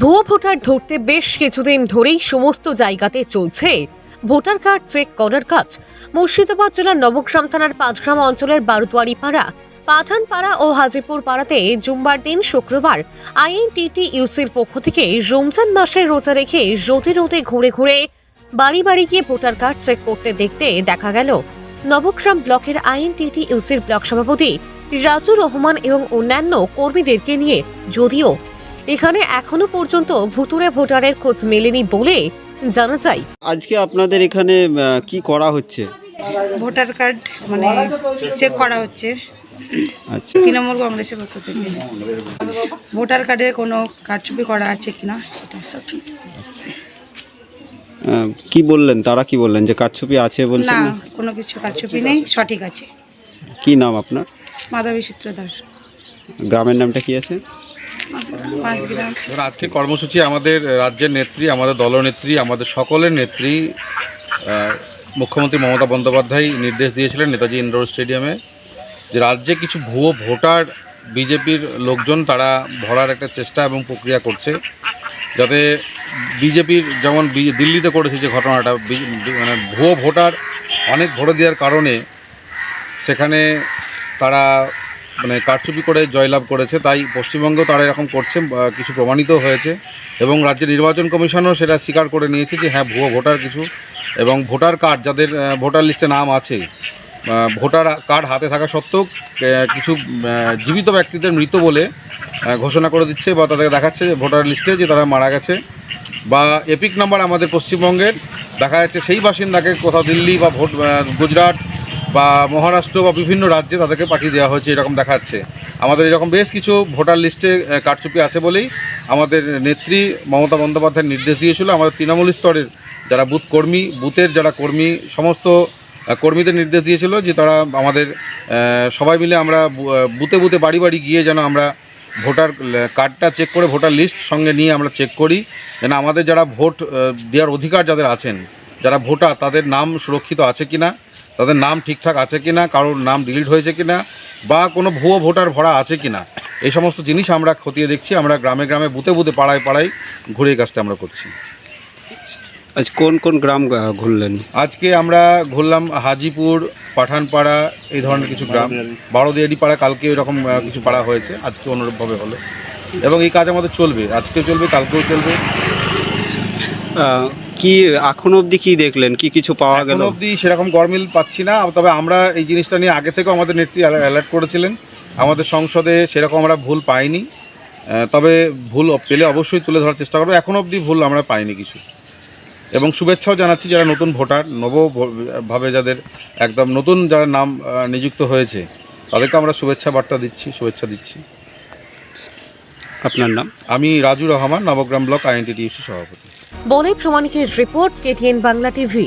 ভুয়ো ভোটার ধরতে বেশ কিছুদিন ধরেই সমস্ত জায়গাতে চলছে ভোটার কার্ড চেক করার কাজ। মুর্শিদাবাদ জেলার নবগ্রাম থানার পাঁচগ্রাম অঞ্চলের বারুতোয়ারি পাড়া পাঠানপাড়া ও হাজিপুর পাড়াতে জুম্বার দিন শুক্রবার আইএনটিটি ইউসির পক্ষ থেকে রমজান মাসের রোজা রেখে রোদে রোদে ঘুরে ঘুরে বাড়ি বাড়ি গিয়ে ভোটার কার্ড চেক করতে দেখতে দেখা গেল। নবগ্রাম ব্লকের আইএনটিটি ইউসির ব্লক সভাপতি রাজু রহমান এবং অন্যান্য কর্মীদেরকে নিয়ে যদিও এখানে এখনও পর্যন্ত ভুতুরে ভোটারের খোঁজ মেলেনি বলে জানা যায়। আজকে আপনাদের এখানে আহ, কি করা হচ্ছে? ভোটার কার্ড মানে চেক করা হচ্ছে। আচ্ছা। তৃণমূল কংগ্রেসের পক্ষ থেকে। ভোটার কার্ডের কোনো কারচুপি করা আছে কিনা সেটা সব ঠিক। আহ, কি বললেন? তারা কি বললেন? যে কারছবি আছে বলছেন না না? কোনো কিছু কারচুপি নেই সঠিক আছে। কি নাম আপনার? মাধবী সূত্রধর গ্রামের নামটা কি আছে? আজকে কর্মসূচি আমাদের রাজ্যের নেত্রী, আমাদের দলনেত্রী আমাদের সকলের নেত্রী মুখ্যমন্ত্রী মমতা বন্দ্যোপাধ্যায় নির্দেশ দিয়েছিলেন নেতাজি ইন্ডোর স্টেডিয়ামে যে রাজ্যে কিছু ভুয়ো ভোটার বিজেপির লোকজন তারা ভরার একটা চেষ্টা এবং প্রক্রিয়া করছে যাতে বিজেপির যেমন দিল্লিতে করেছে যে ঘটনাটা মানে ভুয়ো ভোটার অনেক ভোট দেওয়ার কারণে সেখানে তারা মানে কারচুপি করে জয়লাভ করেছে, তাই পশ্চিমবঙ্গেও তারা এরকম করছে কিছু প্রমাণিত হয়েছে। এবং রাজ্যের নির্বাচন কমিশনও সেটা স্বীকার করে নিয়েছে যে হ্যাঁ ভুয়ো ভোটার কিছু এবং ভোটার কার্ড যাদের ভোটার লিস্টে নাম আছে ভোটার কার্ড হাতে থাকা সত্ত্বেও কিছু জীবিত ব্যক্তিদের মৃত বলে ঘোষণা করে দিচ্ছে বা তাদেরকে দেখাচ্ছে যে, ভোটার লিস্টে যে তারা মারা গেছে। বা এপিক নাম্বার আমাদের পশ্চিমবঙ্গের, দেখা যাচ্ছে সেই বাসিন্দাকে কোথাও দিল্লি বা ভোট গুজরাট বা মহারাষ্ট্র বা বিভিন্ন রাজ্যে তাদেরকে পাঠিয়ে দেওয়া হয়েছে, এরকম দেখাচ্ছে। আমাদের এরকম বেশ কিছু ভোটার লিস্টে কারচুপি আছে বলেই আমাদের নেত্রী মমতা বন্দ্যোপাধ্যায়ের নির্দেশ দিয়েছিল। আমাদের তৃণমূল স্তরের যারা বুথ কর্মী, বুথের যারা কর্মী, সমস্ত কর্মীদের নির্দেশ দিয়েছিল যে তারা আমাদের সবাই মিলে আমরা বুথে বুথে বাড়ি বাড়ি গিয়ে যেন আমরা ভোটার কার্ডটা চেক করে ভোটার লিস্ট সঙ্গে নিয়ে আমরা চেক করি। যেন আমাদের যারা ভোট দেওয়ার অধিকার যাদের আছেন যারা ভোটার তাদের নাম সুরক্ষিত আছে কিনা তাদের নাম ঠিকঠাক আছে কিনা কারোর নাম ডিলিট হয়েছে কিনা বা কোনো ভুয়ো ভোটার ভরা আছে কিনা এই সমস্ত জিনিস আমরা খতিয়ে দেখছি আমরা গ্রামে গ্রামে বুতে বুতে পাড়ায় পাড়ায় ঘুরে এই কাজটা আমরা করছি। আজ কোন কোন গ্রাম ঘুরলেন? আজকে আমরা ঘুরলাম হাজিপুর পাঠানপাড়া এই ধরনের কিছু গ্রাম। বারোদিয়ারি। পাড়া কালকে এরকম কিছু পাড়া হয়েছে আজকে অনুরূপভাবে হলো। এবং এই কাজ আমাদের চলবে আজকে চলবে কালকেও চলবে। কি এখন অবধি কি দেখলেন? কি কিছু পাওয়া গেল? অবধি সেরকম গরমিল পাচ্ছি না তবে আমরা এই জিনিসটা নিয়ে আগে থেকেও আমাদের নেত্রী অ্যালার্ট করেছিলেন। আমাদের সংসদে সেরকম আমরা ভুল পাইনি। তবে ভুল পেলে অবশ্যই তুলে ধরার চেষ্টা করব। এখন অবধি ভুল আমরা পাইনি কিছু। এবং শুভেচ্ছাও জানাচ্ছি যারা নতুন ভোটার নব ভাবে যাদের একদম নতুন যারা নাম নিযুক্ত হয়েছে তাদেরকে আমরা শুভেচ্ছা বার্তা দিচ্ছি শুভেচ্ছা দিচ্ছি। আপনার নাম? আমি রাজু রহমান নবগ্রাম ব্লক আইএনটিটিউসি সভাপতি। বলে প্রমাণিকের রিপোর্ট কেটিএন বাংলা টিভি।